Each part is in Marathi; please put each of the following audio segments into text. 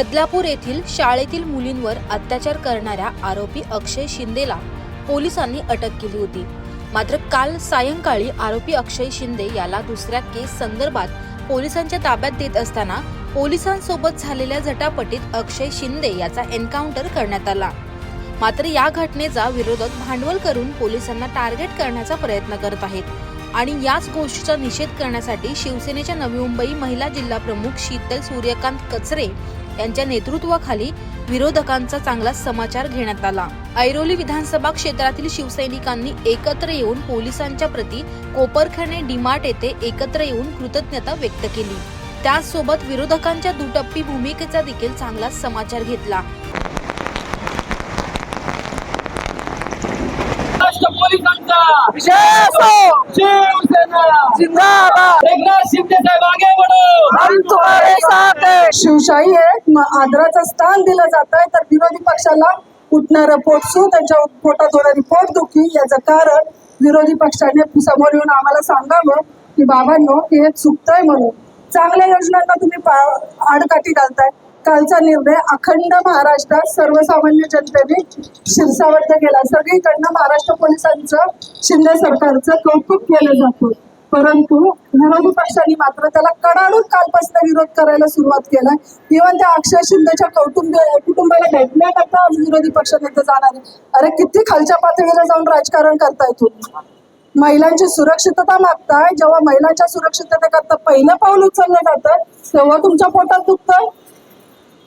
बदलापूर येथील शाळेतील मुलींवर अत्याचार करणाऱ्या आरोपी अक्षय शिंदेला पोलिसांनी अटक केली होती. मात्र काल सायंकाळी आरोपी अक्षय शिंदे याला दुसऱ्या केस संदर्भात पोलिसांच्या ताब्यात देत असताना पोलिसांसोबत झालेल्या झटापटीत अक्षय शिंदे याचा एन्काउंटर करण्यात आला. मात्र या घटनेचा विरोधक भांडवल करून पोलिसांना टार्गेट करण्याचा प्रयत्न करत आहेत आणि याच गोष्टीचा निषेध करण्यासाठी शिवसेनेच्या नवी मुंबई महिला जिल्हा प्रमुख शीतल सूर्यकांत कचरे यांच्या नेतृत्वाखाली विरोधकांचा चांगला समाचार घेण्यात आला. ऐरोली विधानसभा क्षेत्रातील शिवसैनिकांनी एकत्र येऊन पोलिसांच्या प्रती कोपरखणे डीमार्ट येथे एकत्र येऊन कृतज्ञता व्यक्त केली. त्याचसोबत विरोधकांच्या दुटप्पी भूमिकेचा देखील चांगला समाचार घेतला. पोलिसांचा! जिंदाबाद. हम तुम्हारे साथ हैं. शिवशाही आहे आदराचं स्थान दिलं जात आहे तर विरोधी पक्षाला उठणारं पोटसू त्यांच्या पोटात होणारी पोटदुखी याचं कारण विरोधी पक्षाने समोर येऊन आम्हाला सांगावं की बाबांनो की हे चुकतंय म्हणून. चांगल्या योजनांना तुम्ही आडकाठी घालताय. कालचा निर्णय अखंड महाराष्ट्रात सर्वसामान्य जनतेने शिरसावद्द केला. सगळीकडनं महाराष्ट्र पोलिसांचं शिंदे सरकारचं कौतुक केलं जातं. परंतु विरोधी पक्षांनी मात्र त्याला कडाडून कालपासून विरोध करायला सुरुवात केलाय. इव्हन त्या अक्षय शिंदेच्या कौटुंब कुटुंबाला भेटण्याकरता आज विरोधी पक्ष नेते जाणार अरे किती खालच्या पातळीला जाऊन राजकारण करताय तू महिलांची सुरक्षितता मागताय. जेव्हा महिलांच्या सुरक्षिततेकरता पहिलं पाऊल उचललं जातं तेव्हा तुमच्या पोटात दुखतं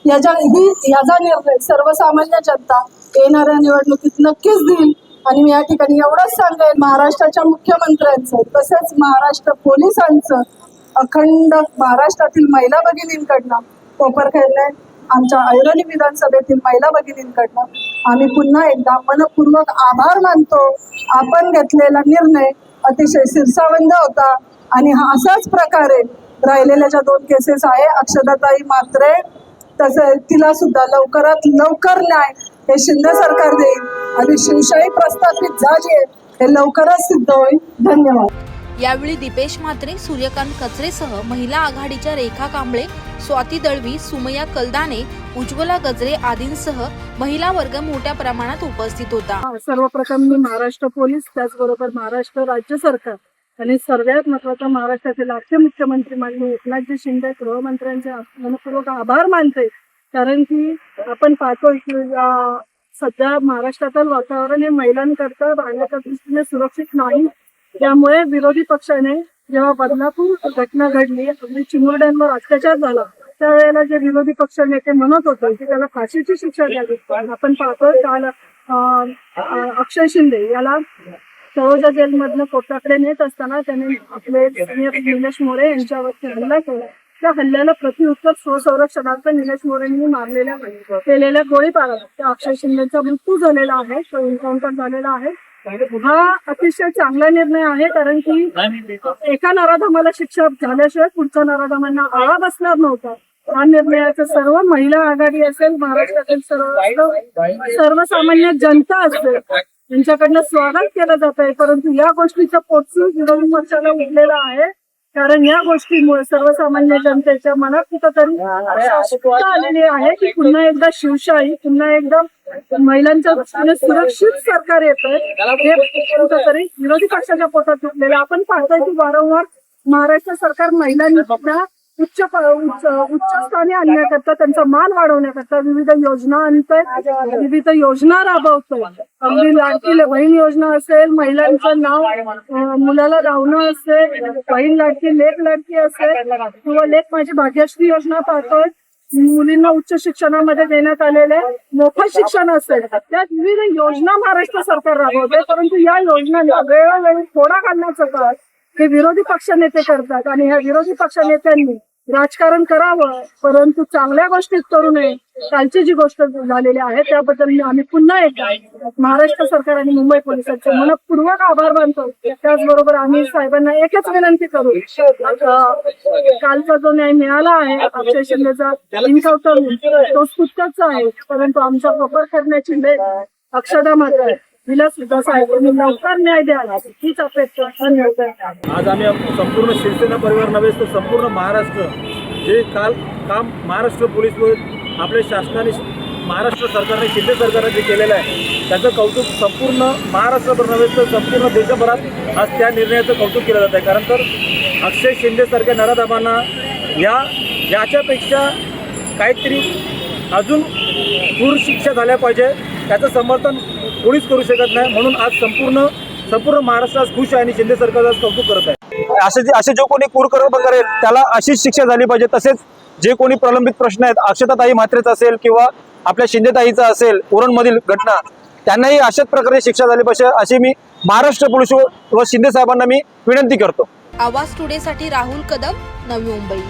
याच्या ही याचा निर्णय सर्वसामान्य जनता येणाऱ्या निवडणुकीत नक्कीच देईल. आणि मी या ठिकाणी एवढंच सांगेन महाराष्ट्राच्या मुख्यमंत्र्यांचं तसेच महाराष्ट्र पोलिसांचं अखंड महाराष्ट्रातील महिला भगिनींकडनं कोपरखेडणे आमच्या ऐरोली विधानसभेतील महिला भगिनींकडनं आम्ही पुन्हा एकदा मनपूर्वक आभार मानतो. आपण घेतलेला निर्णय अतिशय शिरसावंद होता आणि हा असाच प्रकारे राहिलेल्या ज्या दोन केसेस आहे अक्षदाताई मात्रे तसं तिला सुद्धा लवकरात लवकर न्याय हे शिंदे सरकार देईल. आणि शिवशाही प्रस्थापित झाली आहे हे लवकरच सिद्ध होईल. धन्यवाद. यावेळी दीपेश म्हात्रे सूर्यकांत कचरेसह महिला आघाडीच्या रेखा कांबळे स्वाती दळवी सुमया कलदाने उज्ज्वला गजरे आदींसह महिला वर्ग मोठ्या प्रमाणात उपस्थित होता. सर्वप्रथम मी महाराष्ट्र पोलीस त्याचबरोबर महाराष्ट्र राज्य सरकार आणि सर्वात महत्त्वाचा महाराष्ट्राचे राज्य मुख्यमंत्री माननीय एकनाथजी शिंदे गृहमंत्र्यांचे मनपूर्वक आभार मानते. कारण की आपण पाहतोय की अं, सध्या महाराष्ट्रातील वातावरण हे महिलांकरता राहण्याच्या दृष्टीने सुरक्षित नाही. त्यामुळे विरोधी पक्षाने जेव्हा बदलापूर घटना घडली अगदी चिमुरड्यांवर अत्याचार झाला त्यावेळेला जे विरोधी पक्ष नेते म्हणत होते की त्याला फाशीची शिक्षा द्यावी. आपण पाहतोय काल अक्षय शिंदे याला तळोजा जेलमधनं कोर्टाकडे नेत असताना त्याने आपले सिनियर निलेश मोरे यांच्यावरती हल्ला केला. त्या हल्ल्याला प्रतिउत्तर स्वसंरक्षणार्थ निलेश मोरेंनी मारलेल्या केलेल्या गोळीबाराला त्या अक्षय शिंदेचा मृत्यू झालेला आहे तो एन्काउंटर झालेला आहे. हा अतिशय चांगला निर्णय आहे कारण की एका नराधमाला शिक्षा झाल्याशिवाय पुढच्या नराधमांना आळा बसणार नव्हता. हा निर्णयाचं सर्व महिला आघाडी असेल महाराष्ट्रातील सर्व सर्वसामान्य जनता असेल यांच्याकडनं स्वागत केलं जात आहे परंतु या गोष्टीचा पोटसून विरोधी पक्षाला उठलेला आहे. कारण या गोष्टीमुळे सर्वसामान्य जनतेच्या मनात कुठंतरी आलेली आहे की पुन्हा एकदा शिवशाही पुन्हा एकदा महिलांच्या दृष्टीने सुरक्षित सरकार येत हे कुठंतरी विरोधी पक्षाच्या पोटात आहे. आपण पाहतोय की वारंवार महाराष्ट्र सरकार महिलांना उच्च उच्च उच्च स्थानी आणण्याकरता त्यांचा मान वाढवण्याकरता विविध योजना आणतोय. विविध योजना राबवतोय. अगदी लाडकी बहीण योजना असेल महिलांचं नाव मुलाला लावणं असेल बहीण लाडकी लेख लाडकी असेल किंवा लेख माझी भाग्यश्री योजना पाहतोय. मुलींना उच्च शिक्षणामध्ये देण्यात आलेले मोफत शिक्षण असेल. त्यात विविध योजना महाराष्ट्र सरकार राबवते परंतु या योजना वेळोवेळी थोडा काढण्याचं काळ हे विरोधी पक्षनेते करतात आणि ह्या विरोधी पक्ष नेत्यांनी राजकारण करावं परंतु चांगल्या गोष्टीत करू नये कालची जी गोष्ट झालेली आहे त्याबद्दल आम्ही पुन्हा एकदा महाराष्ट्र सरकार आणि मुंबई पोलिसांचे मनपूर्वक आभार मानतो. त्याचबरोबर आम्ही साहेबांना एकच विनंती करू. कालचा जो न्याय मिळाला आहे अक्षय शिंदेचा इन्काउंटर तो स्तुत्याचा आहे परंतु आमच्या वापर करण्याची वेळ अक्षदा मात्र आहे विलासुद्धा साहेबांनी लवकर न्याय द्यावा हीच अपेक्षा आज आम्ही संपूर्ण शिवसेना परिवार नव्हे तर संपूर्ण महाराष्ट्र जे काल काम महाराष्ट्र पोलीस आपल्या शासनाने महाराष्ट्र सरकारने शिंदे सरकारने जे केलेलं आहे त्याचं कौतुक संपूर्ण महाराष्ट्रभर नव्हे तर संपूर्ण देशभरात आज त्या निर्णयाचं कौतुक केलं जात आहे. कारण तर अक्षय शिंदेसारख्या नराधाबांना या याच्यापेक्षा काहीतरी अजून दूर शिक्षा झाल्या पाहिजे. त्याचं समर्थन कोणीच करू शकत नाही. म्हणून आज संपूर्ण संपूर्ण महाराष्ट्र आज खुश आहे आणि शिंदे सरकारचं आज कौतुक करत आहे. असे जे- असे जो कोणी कुरकर्म करेल त्याला अशीच शिक्षा झाली पाहिजे. तसेच जे कोणी प्रलंबित प्रश्न आहेत अक्षताताई म्हात्रेचा असेल किंवा आपल्या शिंदेताईचा असेल उरणमधील घटना त्यांनाही अशाच प्रकारे शिक्षा झाली पाहिजे अशी मी महाराष्ट्र पोलीस व शिंदे साहेबांना मी विनंती करतो. आवाज टुडेसाठी राहुल कदम नवी मुंबई.